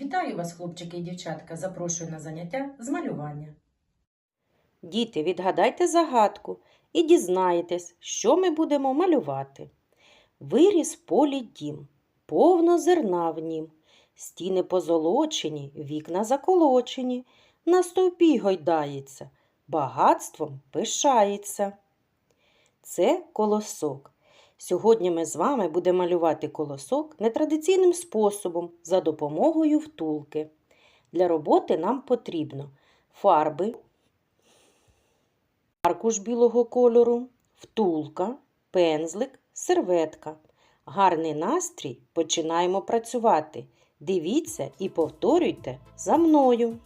Вітаю вас, хлопчики і дівчатка. Запрошую на заняття з малювання. Діти, відгадайте загадку і дізнаєтесь, що ми будемо малювати. Виріс полі дім, повно зерна в нім, стіни позолочені, вікна заколочені, на стовпі гойдається, багатством пишається. Це колосок. Сьогодні ми з вами будемо малювати колосок нетрадиційним способом за допомогою втулки. Для роботи нам потрібно фарби, аркуш білого кольору, втулка, пензлик, серветка. Гарний настрій. Починаємо працювати. Дивіться і повторюйте за мною.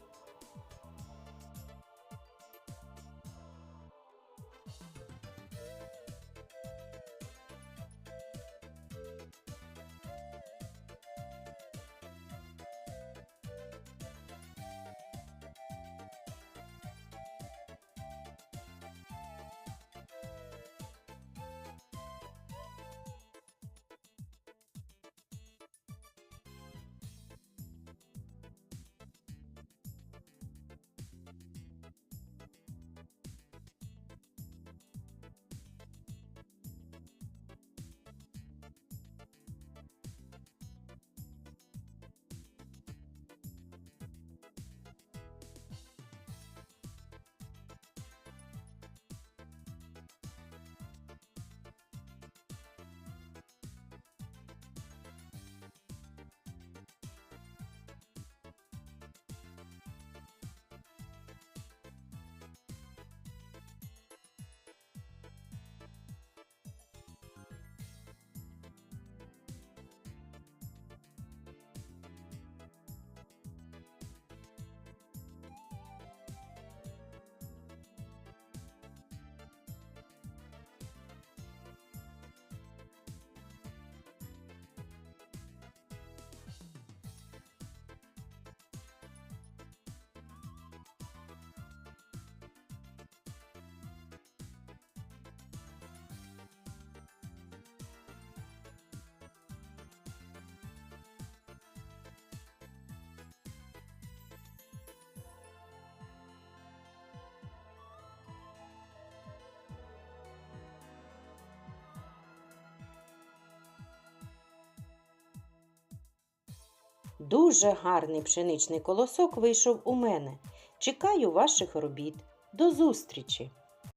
Дуже гарний пшеничний колосок вийшов у мене. Чекаю ваших робіт. До зустрічі!